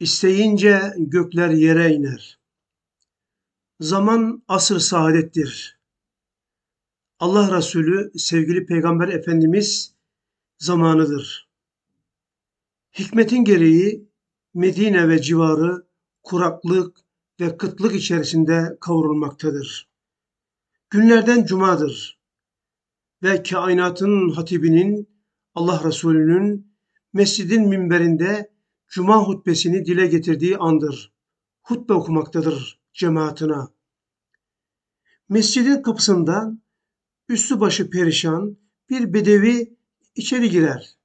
İsteyince gökler yere iner. Zaman asır saadettir. Allah Resulü sevgili Peygamber Efendimiz zamanıdır. Hikmetin gereği Medine ve civarı kuraklık ve kıtlık içerisinde kavrulmaktadır. Günlerden cumadır ve kainatın hatibinin Allah Resulü'nün mescidin minberinde cuma hutbesini dile getirdiği andır. Hutbe okumaktadır cemaatine. Mescidin kapısından üstü başı perişan bir bedevi içeri girer.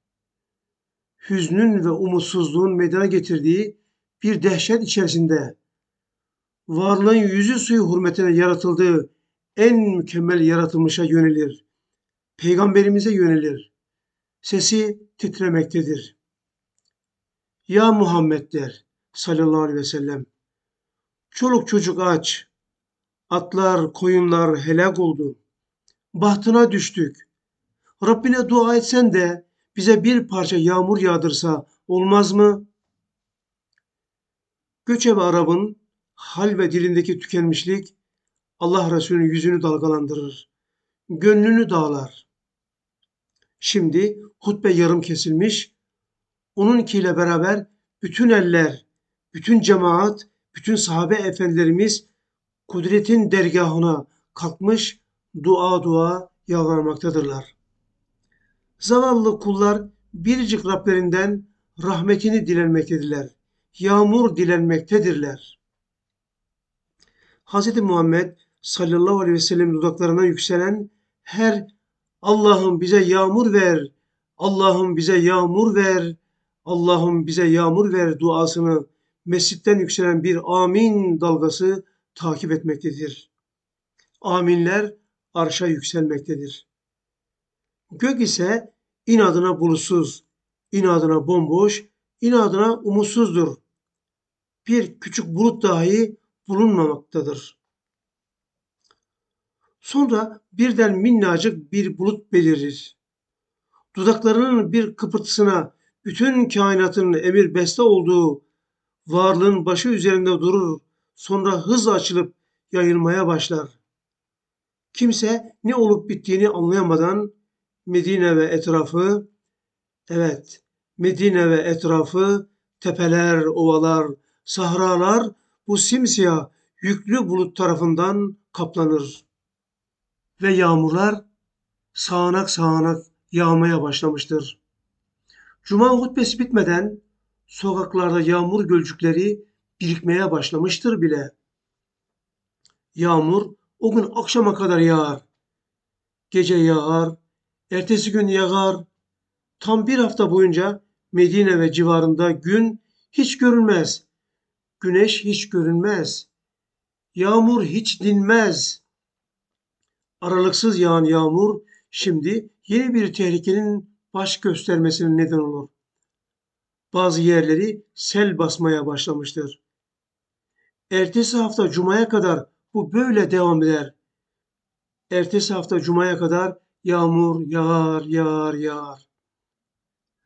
Hüznün ve umutsuzluğun meydana getirdiği bir dehşet içerisinde varlığın yüzü suyu hürmetine yaratıldığı en mükemmel yaratılmışa yönelir. Peygamberimize yönelir. Sesi titremektedir. Ya Muhammed der sallallahu aleyhi ve sellem. Çoluk çocuk aç. Atlar, koyunlar helak oldu. Bahtına düştük. Rabbine dua etsen de bize bir parça yağmur yağdırsa olmaz mı? Göçebe Arap'ın hal ve dilindeki tükenmişlik Allah Resulü'nün yüzünü dalgalandırır. Gönlünü dağlar. Şimdi hutbe yarım kesilmiş. Onunkiyle beraber bütün eller, bütün cemaat, bütün sahabe efendilerimiz kudretin dergahına kalkmış dua dua yalvarmaktadırlar. Zavallı kullar biricik Rablerinden rahmetini dilenmektedirler. Yağmur dilenmektedirler. Hz. Muhammed sallallahu aleyhi ve sellem dudaklarına yükselen her Allah'ım bize yağmur ver, Allah'ım bize yağmur ver, Allah'ım bize yağmur ver duasını mescitten yükselen bir amin dalgası takip etmektedir. Aminler arşa yükselmektedir. Gök ise inadına bulutsuz, inadına bomboş, inadına umutsuzdur. Bir küçük bulut dahi bulunmamaktadır. Sonra birden minnacık bir bulut belirir. Dudaklarının bir kıpırtısına bütün kainatın emir beste olduğu varlığın başı üzerinde durur. Sonra hızla açılıp yayılmaya başlar. Kimse ne olup bittiğini anlayamadan Medine ve etrafı, evet Medine ve etrafı, tepeler, ovalar, sahralar bu simsiyah yüklü bulut tarafından kaplanır. Ve yağmurlar sağanak sağanak yağmaya başlamıştır. Cuma hutbesi bitmeden sokaklarda yağmur gölcükleri birikmeye başlamıştır bile. Yağmur o gün akşama kadar yağar. Gece yağar, ertesi gün yağar. Tam bir hafta boyunca Medine ve civarında gün hiç görünmez. Güneş hiç görünmez. Yağmur hiç dinmez. Aralıksız yağan yağmur şimdi yeni bir tehlikenin baş göstermesine neden olur. Bazı yerleri sel basmaya başlamıştır. Ertesi hafta Cuma'ya kadar bu böyle devam eder. Ertesi hafta Cuma'ya kadar yağmur yağar, yağar, yağar.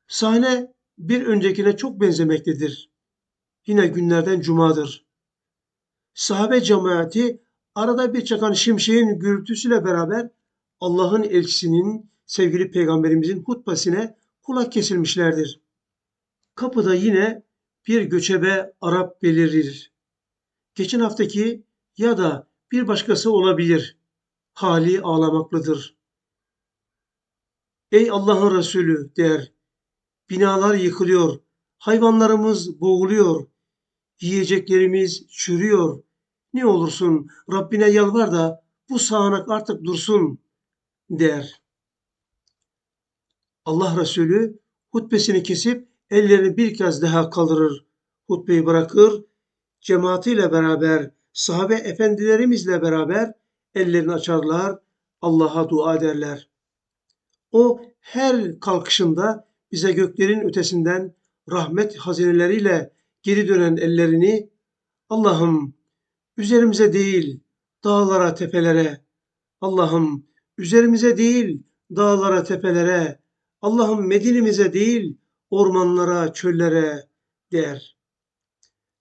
Sahne bir öncekine çok benzemektedir. Yine günlerden Cuma'dır. Sahabe cemaati arada bir çakan şimşeğin gürültüsüyle beraber Allah'ın elçisinin sevgili peygamberimizin hutbesine kulak kesilmişlerdir. Kapıda yine bir göçebe Arap belirir. Geçen haftaki ya da bir başkası olabilir. Hali ağlamaklıdır. Ey Allah'ın Resulü der. Binalar yıkılıyor. Hayvanlarımız boğuluyor. Yiyeceklerimiz çürüyor. Ne olursun Rabbine yalvar da bu sağanak artık dursun der. Allah Resulü hutbesini kesip ellerini bir kez daha kaldırır. Hutbeyi bırakır, cemaatiyle beraber, sahabe efendilerimizle beraber ellerini açarlar, Allah'a dua ederler. O her kalkışında bize göklerin ötesinden rahmet hazineleriyle geri dönen ellerini Allah'ım üzerimize değil dağlara tepelere Allah'ım üzerimize değil dağlara tepelere Allah'ım Medine'mize değil ormanlara çöllere der.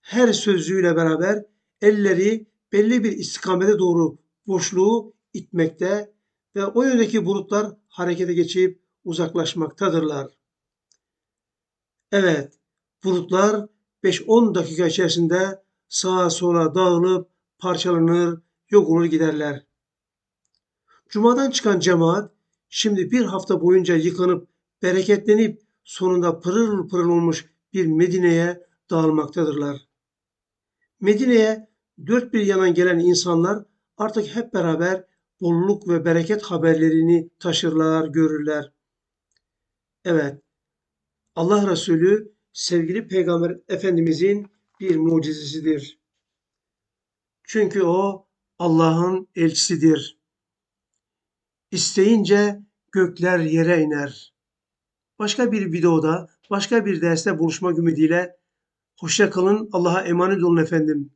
her sözcüğüyle beraber elleri belli bir istikamete doğru boşluğu itmekte ve o yöndeki bulutlar harekete geçip uzaklaşmaktadırlar. Evet, bulutlar 5-10 dakika içerisinde sağa sola dağılıp parçalanır, yok olur giderler. Cuma'dan çıkan cemaat şimdi bir hafta boyunca yıkanıp bereketlenip sonunda pırıl pırıl olmuş bir Medine'ye dağılmaktadırlar. Medine'ye dört bir yanan gelen insanlar artık hep beraber bolluk ve bereket haberlerini taşırlar, görürler. Evet, Allah Resulü sevgili Peygamber Efendimizin bir mucizesidir. Çünkü o Allah'ın elçisidir. İsteyince gökler yere iner. Başka bir videoda, başka bir derste buluşmak ümidiyle hoşça kalın. Allah'a emanet olun efendim.